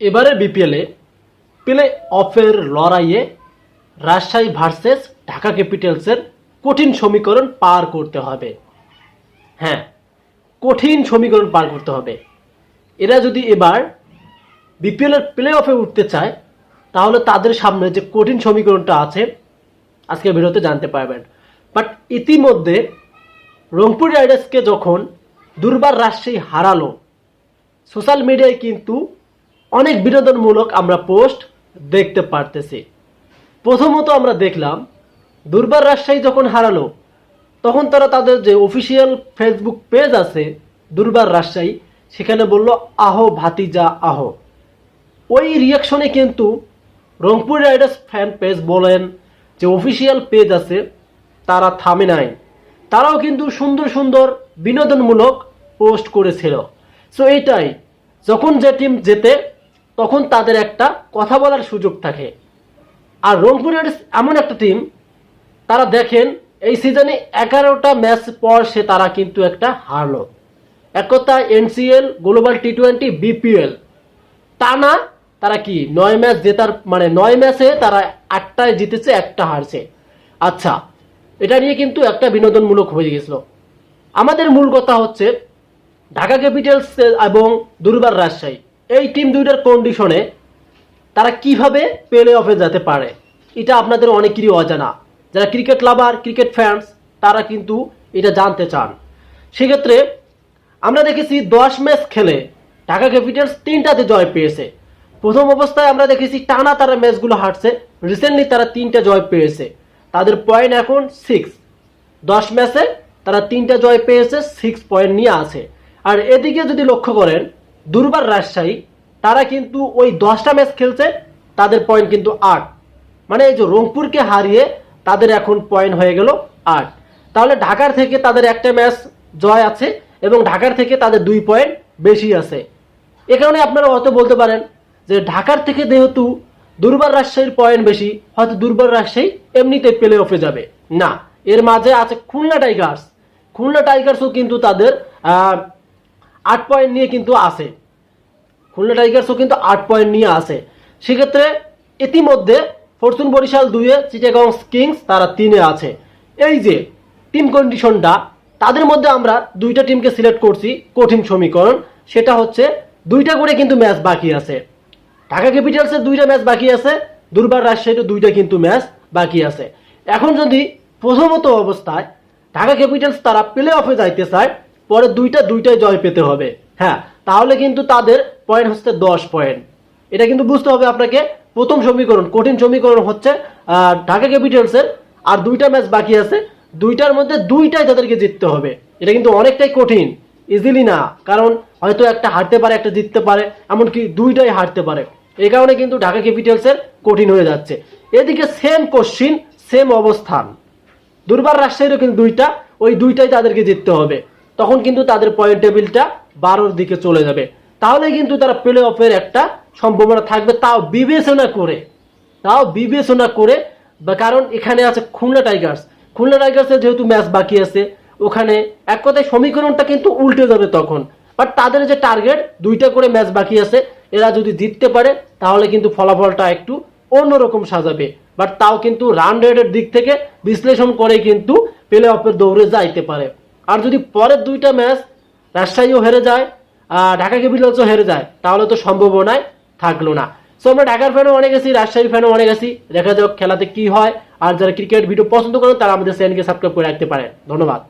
এবারে বিপিএলে প্লে অফের লড়াইয়ে রাজশাহী ভার্সেস ঢাকা ক্যাপিটালসের কঠিন সমীকরণ পার করতে হবে। হ্যাঁ কঠিন সমীকরণ পার করতে হবে। এরা যদি এবার বিপিএলের প্লে অফে উঠতে চায়, তাহলে তাদের সামনে যে কঠিন সমীকরণটা আছে আজকে ভিডিওতে জানতে পারবেন। বাট ইতিমধ্যে রংপুর রাইডার্সকে যখন দুর্বার রাজশাহী হারালো সোশ্যাল মিডিয়ায় কিন্তু অনেক বিনোদনমূলক আমরা পোস্ট দেখতে পারতেছি। প্রথমত আমরা দেখলাম, দুর্বার রাজশাহী যখন হারালো, তখন তারা তাদের যে অফিসিয়াল ফেসবুক পেজ আছে, দুর্বার রাজশাহী, সেখানে বলল, আহো ভাতিজা, আহো। ওই রিয়াকশনে কিন্তু রংপুর রাইডার্স ফ্যান পেজ বলেন, যে অফিসিয়াল পেজ আছে, তারা থামে নাই। তারাও কিন্তু সুন্দর সুন্দর বিনোদনমূলক পোস্ট করেছিল। সো এইটাই যখন যে টিম জেতে তখন তাদের একটা কথা বলার সুযোগ থাকে। আর রংপুর রাইডার্স এমন একটা টিম তারা দেখেন এই সিজনে এগারোটা ম্যাচ পর সে তারা কিন্তু একটা হারলো। এক কথা NCL global T twenty BPL টানা তারা কি নয় ম্যাচ জেতার মানে নয় ম্যাচে তারা আটটায় জিতেছে, একটা হারছে। আচ্ছা এটা নিয়ে কিন্তু একটা বিনোদনমূলক হয়ে গেছিল। আমাদের মূল কথা হচ্ছে ঢাকা ক্যাপিটালস এবং দুর্বার রাজশাহী। এই টিম দুইটার কন্ডিশনে তারা কীভাবে প্লে অফে যেতে পারে, এটা আপনাদের অনেকেরই অজানা। যারা ক্রিকেট লাভার ক্রিকেট ফ্যান্স তারা কিন্তু এটা জানতে চান। সেক্ষেত্রে আমরা দেখেছি দশ ম্যাচ খেলে ঢাকা ক্যাপিটালস তিনটাতে জয় পেয়েছে। প্রথম অবস্থায় আমরা দেখেছি টানা তারা ম্যাচগুলো হারছে রিসেন্টলি তারা তিনটা জয় পেয়েছে। তাদের পয়েন্ট এখন সিক্স দশ ম্যাচে তারা তিনটা জয় পেয়েছে সিক্স পয়েন্ট নিয়ে আছে। আর এদিকে যদি লক্ষ্য করেন দুর্বার রাজশাহী, তারা কিন্তু ওই দশটা ম্যাচ খেলছে, তাদের পয়েন্ট কিন্তু আট। মানে এই যে রংপুরকে হারিয়ে তাদের এখন পয়েন্ট হয়ে গেল আট। তাহলে ঢাকার থেকে তাদের একটা ম্যাচ জয় আছে এবং ঢাকার থেকে তাদের দুই পয়েন্ট বেশি আছে। এ কারণে আপনারা হয়তো বলতে পারেন যে ঢাকার থেকে যেহেতু দুর্বার রাজশাহীর পয়েন্ট বেশি, হয়তো দুর্বার রাজশাহী এমনিতে প্লে অফে যাবে। না, এর মাঝে আছে খুলনা টাইগার্স। খুলনা টাইগার্সও কিন্তু তাদের আট পয়েন্ট নিয়ে কিন্তু আসে। খুলনা টাইগার্সও কিন্তু আট পয়েন্ট নিয়ে আসে। সেক্ষেত্রে ইতিমধ্যে ফরচুন বরিশাল দুইয়ে, চিটাগং কিংস তারা তিনে আছে। এই যে টিম কন্ডিশনটা তাদের মধ্যে আমরা দুইটা টিমকে সিলেক্ট করছি, কঠিন সমীকরণ। সেটা হচ্ছে, দুইটা করে কিন্তু ম্যাচ বাকি আছে। ঢাকা ক্যাপিটালসের দুইটা ম্যাচ বাকি আছে, দুর্বার রাজশাহীর দুইটা কিন্তু ম্যাচ বাকি আছে। এখন যদি প্রথমত অবস্থায় ঢাকা ক্যাপিটালস তারা প্লে অফে যাইতে চায় পরে দুইটা, দুইটাই জয় পেতে হবে। হ্যাঁ তাহলে কিন্তু তাদের পয়েন্ট হচ্ছে দশ পয়েন্ট এটা কিন্তু বুঝতে হবে আপনাকে, প্রথম সমীকরণ, কঠিন সমীকরণ হচ্ছে ঢাকা ক্যাপিটালসের আর দুইটা ম্যাচ বাকি আছে, দুইটার মধ্যে দুইটাই তাদেরকে জিততে হবে। এটা কিন্তু অনেকটাই কঠিন ইজিলি না, কারণ হয়তো একটা হারতে পারে, একটা জিততে পারে, এমনকি দুইটাই হারতে পারে। এই কারণে কিন্তু ঢাকা ক্যাপিটালসের কঠিন হয়ে যাচ্ছে। এদিকে সেম কোশ্চিন সেম অবস্থান। দুর্বার রাজশাহীরও কিন্তু দুইটা, ওই দুইটাই তাদেরকে জিততে হবে। তখন কিন্তু তাদের পয়েন্ট টেবিলটা বারোর দিকে চলে যাবে। তাহলে কিন্তু তারা প্লে অফের একটা সম্ভাবনা থাকবে। তাও বিবেচনা করে, তাও বিবেচনা করে কারণ এখানে আছে খুলনা টাইগার্স। খুলনা টাইগার্সের যেহেতু ম্যাচ বাকি আছে, ওখানে এক কথায় সমীকরণটা কিন্তু উল্টে যাবে তখন। বাট তাদের যে টার্গেট দুইটা করে ম্যাচ বাকি আছে, এরা যদি জিততে পারে, তাহলে কিন্তু ফলাফলটা একটু অন্যরকম সাজাবে। বাট তাও কিন্তু রান রেটের দিক থেকে বিশ্লেষণ করে কিন্তু প্লে অফের দৌড়ে যাইতে পারে। আর যদি পরের দুইটা ম্যাচ রাজশাহীও হেরে যায় আর ঢাকা ক্যাপিটালসও হেরে যায়, তাহলে তো সম্ভাবনায় থাকল না। সো আমরা ঢাকার ফ্যানও অনেক আছি, রাজশাহীর ফ্যানও অনেক আছি, দেখা যাক খেলাতে কি হয়। আর যারা ক্রিকেট ভিডিও পছন্দ করেন, তারা আমাদের চ্যানেলকে সাবস্ক্রাইব করে রাখতে পারেন। ধন্যবাদ।